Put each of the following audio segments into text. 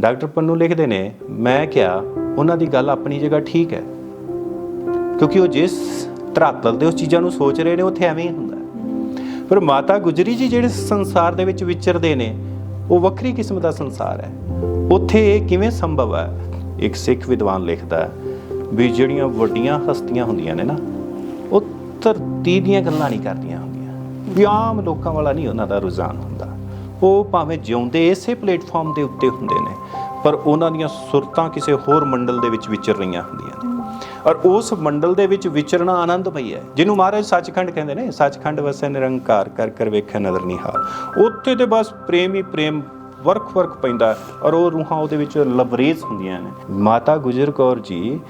Doctor Pannu ਲਿਖਦੇ ਨੇ, ਮੈਂ ਕਿਹਾ, ਉਹਨਾਂ ਦੀ ਗੱਲ ਆਪਣੀ ਜਗ੍ਹਾ ਠੀਕ ਹੈ। ਕਿਉਂਕਿ ਉਹ ਜਿਸ ਧਰਾਤਲ ਦੇ ਉਸ ਚੀਜ਼ਾਂ ਨੂੰ ਸੋਚ ਰਹੇ ਨੇ ਉੱਥੇ ਐਵੇਂ ਹੀ ਹੁੰਦਾ ਪਰ ਮਾਤਾ ਗੁਜਰੀ ਜੀ ਜਿਹੜੇ ਸੰਸਾਰ ਦੇ ਵਿੱਚ ਵਿਚਰਦੇ ਨੇ, ਉਹ ਵੱਖਰੀ ਕਿਸਮ ਦਾ ਸੰਸਾਰ ਹੈ। ਉੱਥੇ ਇਹ ਕਿਵੇਂ ਸੰਭਵ ਹੈ? ਇੱਕ ਸਿੱਖ ਵਿਦਵਾਨ ਲਿਖਦਾ ਹੈ ਵੀ ਜਿਹੜੀਆਂ ਵੱਡੀਆਂ ਹਸਤੀਆਂ ਹੁੰਦੀਆਂ ਨੇ ਨਾ, ਉਹ ਧਰਤੀ ਦੀਆਂ ਗੱਲਾਂ ਨਹੀਂ ਕਰਦੀਆਂ ਹੁੰਦੀਆਂ। ਵੀ ਆਮ ਲੋਕਾਂ ਵਾਲਾ ਨਹੀਂ ਉਹਨਾਂ ਦਾ ਰੁਝਾਨ ਹੁੰਦਾ। ਉਹ ਭਾਵੇਂ ਜਿਉਂਦੇ ਇਸੇ ਪਲੇਟਫਾਰਮ ਦੇ ਉੱਤੇ ਹੁੰਦੇ ਨੇ, ਪਰ ਉਹਨਾਂ ਦੀਆਂ ਸੁਰਤਾਂ ਕਿਸੇ ਹੋਰ ਮੰਡਲ ਦੇ ਵਿੱਚ ਵਿਚਰ ਰਹੀਆਂ ਹੁੰਦੀਆਂ ਨੇ। ਔਰ ਉਸ ਮੰਡਲ ਦੇ ਵਿੱਚ ਵਿਚਰਨਾ ਆਨੰਦਮਈ ਹੈ, ਜਿਹਨੂੰ ਮਹਾਰਾਜ ਸੱਚਖੰਡ ਕਹਿੰਦੇ ਨੇ, ਸੱਚਖੰਡ ਵਸੈ ਨਿਰੰਕਾਰ, ਕਰ ਕਰ ਵੇਖੈ ਨਦਰ ਨਿਹਾਲ। ਉੱਥੇ ਤੇ ਬਸ ਪ੍ਰੇਮ ਹੀ ਪ੍ਰੇਮ ਵਰਖ ਵਰਖ ਪੈਂਦਾ ਔਰ ਉਹ ਰੂਹਾਂ ਉਹਦੇ ਵਿੱਚ ਲਬਰੇਜ਼ ਹੁੰਦੀਆਂ ਨੇ। ਮਾਤਾ ਗੁਜਰ ਕੌਰ ਜੀ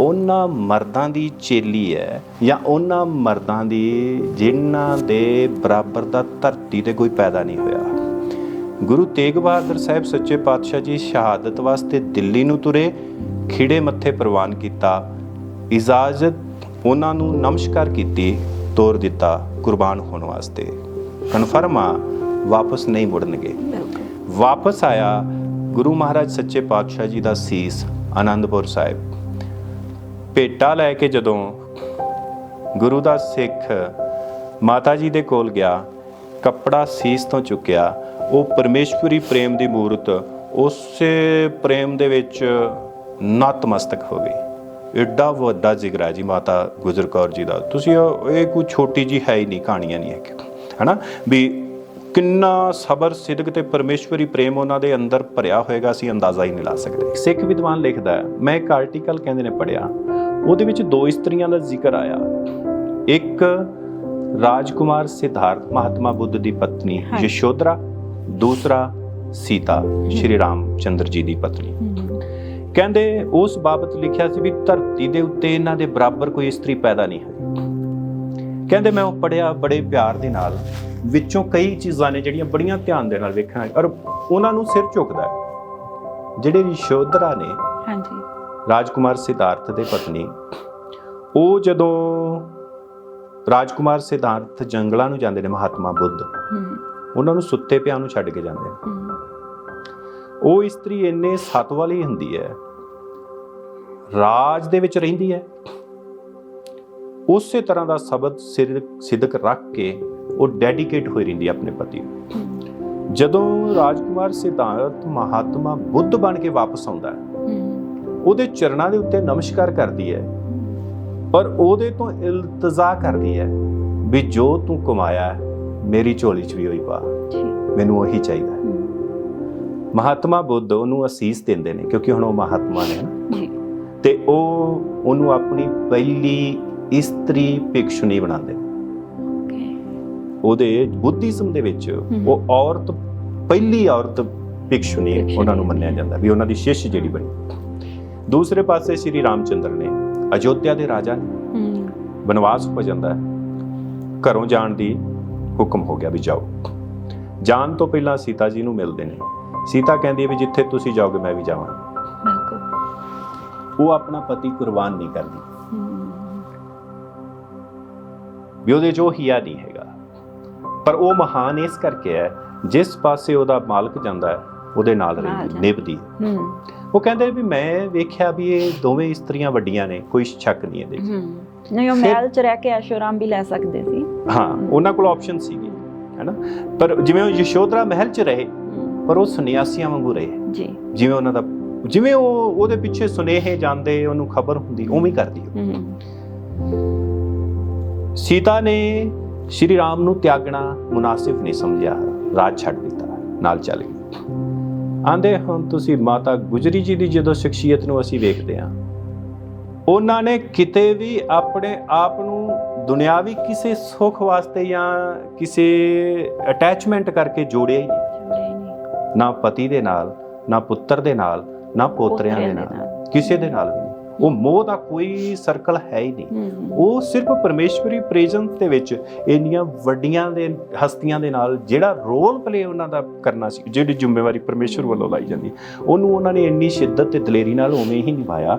ਉਹਨਾਂ ਮਰਦਾਂ ਦੀ ਚੇਲੀ ਹੈ ਜਾਂ ਉਹਨਾਂ ਮਰਦਾਂ ਦੀ ਜਿਨ੍ਹਾਂ ਦੇ ਬਰਾਬਰ ਦਾ ਧਰਤੀ ਤੇ ਕੋਈ ਪੈਦਾ ਨਹੀਂ ਹੋਇਆ। ਗੁਰੂ ਤੇਗ ਬਹਾਦਰ ਸਾਹਿਬ ਸੱਚੇ ਪਾਤਸ਼ਾਹ ਜੀ ਸ਼ਹਾਦਤ ਵਾਸਤੇ ਦਿੱਲੀ ਨੂੰ ਤੁਰੇ ਖਿੜੇ ਮੱਥੇ ਪ੍ਰਵਾਨ ਕੀਤਾ ਇਜਾਜ਼ਤ ਉਹਨਾਂ ਨੂੰ ਨਮਸਕਾਰ ਕੀਤੀ ਤੋਰ ਦਿੱਤਾ ਕੁਰਬਾਨ ਹੋਣ ਵਾਸਤੇ। ਕਨਫਰਮ ਆ ਵਾਪਸ ਨਹੀਂ ਮੁੜਨਗੇ। ਵਾਪਸ ਆਇਆ ਗੁਰੂ ਮਹਾਰਾਜ ਸੱਚੇ ਪਾਤਸ਼ਾਹ ਜੀ ਦਾ ਸੀਸ ਆਨੰਦਪੁਰ ਸਾਹਿਬ। ਭੇਟਾ ਲੈ ਕੇ ਜਦੋਂ ਗੁਰੂ ਦਾ ਸਿੱਖ ਮਾਤਾ ਜੀ ਦੇ ਕੋਲ ਗਿਆ, ਕੱਪੜਾ ਸੀਸ ਤੋਂ ਚੁੱਕਿਆ, ਉਹ ਪਰਮੇਸ਼ਵਰੀ ਪ੍ਰੇਮ ਦੀ ਮੂਰਤ, ਉਸੇ ਪ੍ਰੇਮ ਦੇ ਵਿੱਚ ਨਤਮਸਤਕ ਹੋ ਗਈ। ਐਡਾ ਵੱਡਾ ਜ਼ਿਕਰ ਹੈ ਜੀ ਮਾਤਾ ਗੁਜਰ ਕੌਰ ਜੀ ਦਾ। ਤੁਸੀਂ ਇਹ ਕੋਈ ਛੋਟੀ ਜੀ ਹੈ ਹੀ ਨਹੀਂ, ਕਹਾਣੀਆਂ ਨਹੀਂ ਹੈ ਕਿ ਹਨਾ? ਵੀ ਕਿੰਨਾ ਸਬਰ, ਸਿਦਕ ਤੇ ਪਰਮੇਸ਼ਵਰੀ ਪ੍ਰੇਮ ਉਹਨਾਂ ਦੇ ਅੰਦਰ ਭਰਿਆ ਹੋਏਗਾ, ਅਸੀਂ ਅੰਦਾਜ਼ਾ ਹੀ ਨਹੀਂ ਲਾ ਸਕਦੇ। ਸਿੱਖ ਵਿਦਵਾਨ ਲਿਖਦਾ ਮੈਂ ਇੱਕ ਆਰਟੀਕਲ ਕਹਿੰਦੇ ਨੇ ਪੜਿਆ ਉਹਦੇ ਵਿੱਚ ਦੋ ਇਸਤਰੀਆਂ ਦਾ ਜ਼ਿਕਰ ਆਇਆ। ਇੱਕ ਰਾਜਕੁਮਾਰ ਸਿਧਾਰਥ ਮਹਾਤਮਾ ਬੁੱਧ ਦੀ ਪਤਨੀ ਹਾਂਜੀ। ਯਸ਼ੋਧਰਾ ਦੂਸਰਾ ਸੀਤਾ ਸ਼੍ਰੀ ਰਾਮ ਚੰਦਰ ਜੀ ਦੀ ਪਤਨੀ। ਕਹਿੰਦੇ ਉਸ ਬਾਬਤ ਲਿਖਿਆ ਸੀ ਵੀ ਧਰਤੀ ਦੇ ਉੱਤੇ ਇਹਨਾਂ ਦੇ ਬਰਾਬਰ ਕੋਈ ਇਸਤਰੀ ਪੈਦਾ ਨਹੀਂ ਹੋਈ। ਕਹਿੰਦੇ ਮੈਂ ਉਹ ਪੜਿਆ ਬੜੇ ਪਿਆਰ ਦੇ ਨਾਲ ਵਿੱਚੋਂ ਕਈ ਚੀਜ਼ਾਂ ਨੇ ਜਿਹੜੀਆਂ ਬੜੀਆਂ ਧਿਆਨ ਦੇ ਨਾਲ ਵੇਖਣਾ ਔਰ ਉਹਨਾਂ ਨੂੰ ਸਿਰ ਝੁਕਦਾ ਹੈ। ਜਿਹੜੇ ਯਸ਼ੋਧਰਾ ਨੇ ਰਾਜਕੁਮਾਰ ਸਿਧਾਰਥ ਦੇ ਪਤਨੀ। ਉਹ ਜਦੋਂ ਰਾਜਕੁਮਾਰ ਸਿਧਾਰਥ ਜੰਗਲਾਂ ਨੂੰ ਜਾਂਦੇ ਨੇ ਮਹਾਤਮਾ ਬੁੱਧ ਉਹਨਾਂ ਨੂੰ ਸੁੱਤੇ ਪਿਆਂ ਨੂੰ ਛੱਡ ਕੇ ਜਾਂਦੇ ਨੇ। ਉਹ ਇਸਤਰੀ ਇੰਨੇ ਸਤ ਵਾਲੀ ਹੁੰਦੀ ਹੈ ਰਾਜ ਦੇ ਵਿੱਚ ਰਹਿੰਦੀ ਹੈ ਉਸੇ ਤਰ੍ਹਾਂ ਦਾ ਸ਼ਬਦ ਸਿਰ ਸਿਦਕ ਰੱਖ ਕੇ ਉਹ ਡੈਡੀਕੇਟ ਹੋਈ ਰਹਿੰਦੀ ਹੈ ਆਪਣੇ ਪਤੀ ਨੂੰ। ਜਦੋਂ ਰਾਜਕੁਮਾਰ ਸਿਧਾਰਥ ਮਹਾਤਮਾ ਬੁੱਧ ਬਣ ਕੇ ਵਾਪਸ ਆਉਂਦਾ ਹੂੰ ਉਹਦੇ ਚਰਨਾਂ ਦੇ ਉੱਤੇ ਨਮਸਕਾਰ ਕਰਦੀ ਹੈ। ਪਰ ਉਹਦੇ ਤੋਂ ਇਲਤਜ਼ਾ ਕਰਦੀ ਹੈ ਵੀ ਜੋ ਤੂੰ ਕਮਾਇਆ ਮੇਰੀ ਝੋਲੀ 'ਚ ਵੀ ਹੋਈ ਪਾ। ਮੈਨੂੰ ਉਹੀ ਚਾਹੀਦਾ। ਮਹਾਤਮਾ ਬੁੱਧ ਉਹਨੂੰ ਅਸੀਸ ਦਿੰਦੇ ਨੇ ਕਿਉਂਕਿ ਹੁਣ ਉਹ ਮਹਾਤਮਾ ਨੇ। ਜੀ। ਤੇ ਉਹ ਉਹਨੂੰ ਆਪਣੀ ਪਹਿਲੀ ਇਸਤਰੀ ਭਿਕਸ਼ੁਨੀ ਬਣਾਉਂਦੇ ਉਹਦੇ ਬੁੱਧੀਜ਼ਮ ਦੇ ਵਿੱਚ। ਉਹ ਔਰਤ ਪਹਿਲੀ ਔਰਤ ਭਿਕਸ਼ੁਨੀ। ਉਹਨਾਂ ਨੂੰ ਮੰਨਿਆ ਜਾਂਦਾ ਵੀ ਉਹਨਾਂ ਦੀ ਸ਼ਿਸ਼ ਜਿਹੜੀ ਬਣੀ। ਦੂਸਰੇ ਪਾਸੇ ਸ਼੍ਰੀ ਰਾਮਚੰਦਰ ਨੇ ਅਯੋਧਿਆ ਦੇ ਰਾਜਾ ਨੇ ਬਨਵਾਸ ਹੋ ਜਾਂਦਾ ਹੈ ਘਰੋਂ ਜਾਣ ਦੀ ਹੁਕਮ ਹੋ ਗਿਆ ਵੀ ਜਾਓ। ਜਾਣ ਤੋਂ ਪਹਿਲਾਂ ਸੀਤਾ ਜੀ ਨੂੰ ਮਿਲਦੇ ਨੇ। ਸੀਤਾ ਕਹਿੰਦੀ ਹੈ ਵੀ ਜਿੱਥੇ ਤੁਸੀਂ ਜਾਓਗੇ ਮੈਂ ਵੀ ਬਿਲਕੁਲ। ਉਹ ਆਪਣਾ ਪਤੀ ਕੁਰਬਾਨ ਨਹੀਂ ਕਰਦੀ। ਵੀ ਉਹਦੇ ਉਹ ਹੀਆ ਨਹੀਂ ਹੈਗਾ। ਪਰ ਉਹ ਮਹਾਨ ਇਸ ਕਰਕੇ ਹੈ ਜਿਸ ਪਾਸੇ ਉਹਦਾ ਮਾਲਕ ਜਾਂਦਾ ਹੈ ਉਹਦੇ ਨਾਲ ਰਹਿੰਦੀ। ਨਿਭਦੀ। ਉਹ ਕਹਿੰਦੇ ਵੀ ਮੈਂ ਵੇਖਿਆ ਵੀ ਇਹ ਦੋਵੇਂ ਇਸਤਰੀਆਂ ਵੱਡੀਆਂ ਨੇ ਕੋਈ ਸ਼ੱਕ ਨਹੀਂ ਇਹਦੇ 'ਚ ਹੂੰ। ਨਹੀਂ ਉਹ ਮਹਿਲ ਚ ਰਹਿ ਕੇ ਐਸ਼ੋਰਾਮ ਵੀ ਲੈ ਸਕਦੇ ਸੀ। ਹਾਂ ਉਹਨਾਂ ਕੋਲ ਆਪਸ਼ਨ ਸੀਗੀ ਹੈਨਾ? ਪਰ ਜਿਵੇਂ ਉਹ ਯਸ਼ੋਧਰਾ ਮਹਿਲ 'ਚ ਰਹੇ ਪਰ ਉਹ ਸੰਨਿਆਸੀਆਂ ਵਾਂਗੂ ਰਹੇ। ਜੀ। ਜਿਵੇਂ ਉਹਨਾਂ ਦਾ ਜਿਵੇਂ ਉਹ ਉਹਦੇ ਪਿੱਛੇ ਸੁਨੇਹੇ ਜਾਂਦੇ ਉਹਨੂੰ ਖਬਰ ਹੁੰਦੀ ਉਵੇਂ ਹੀ ਕਰਦੀ ਉਹ। ਸੀਤਾ ਨੇ ਸ਼੍ਰੀ ਰਾਮ ਨੂੰ ਤਿਆਗਣਾ ਮੁਨਾਸਿਬ ਨਹੀਂ ਸਮਝਿਆ ਰਾਜ ਛੱਡ ਦਿੱਤਾ ਨਾਲ ਚੱਲ ਗਈ। ਆਂਦੇ ਹੁਣ ਤੁਸੀਂ ਮਾਤਾ ਗੁਜਰੀ ਜੀ ਦੀ ਜਦੋਂ ਸ਼ਖਸੀਅਤ ਨੂੰ ਅਸੀਂ ਵੇਖਦੇ ਹਾਂ ਉਹਨਾਂ ਨੇ ਕਿਤੇ ਵੀ ਆਪਣੇ ਆਪ ਨੂੰ ਦੁਨਿਆਵੀ ਕਿਸੇ ਸੁੱਖ ਵਾਸਤੇ ਜਾਂ ਕਿਸੇ ਅਟੈਚਮੈਂਟ ਕਰਕੇ ਜੋੜਿਆ ਹੀ ਨਹੀਂ। ਨਾ ਪਤੀ ਦੇ ਨਾਲ ਨਾ ਪੁੱਤਰ ਦੇ ਨਾਲ ਨਾ ਪੋਤਰਿਆਂ ਦੇ ਨਾਲ ਕਿਸੇ ਦੇ ਨਾਲ ਉਹ ਮੋਹ ਦਾ ਕੋਈ ਸਰਕਲ ਹੈ ਹੀ ਨਹੀਂ। ਉਹ ਸਿਰਫ ਪਰਮੇਸ਼ਵਰੀ ਪ੍ਰੈਜ਼ੈਂਸ ਦੇ ਵਿੱਚ ਇੰਨੀਆਂ ਵੱਡੀਆਂ ਦੇ ਹਸਤੀਆਂ ਦੇ ਨਾਲ ਜਿਹੜਾ ਰੋਲ ਪਲੇ ਉਹਨਾਂ ਦਾ ਕਰਨਾ ਸੀ ਜਿਹੜੀ ਜ਼ਿੰਮੇਵਾਰੀ ਪਰਮੇਸ਼ਵਰ ਵੱਲੋਂ ਲਾਈ ਜਾਂਦੀ। ਉਹਨੂੰ ਉਹਨਾਂ ਨੇ ਇੰਨੀ ਸ਼ਿੱਦਤ ਤੇ ਦਲੇਰੀ ਨਾਲ ਉਵੇਂ ਹੀ ਨਿਭਾਇਆ।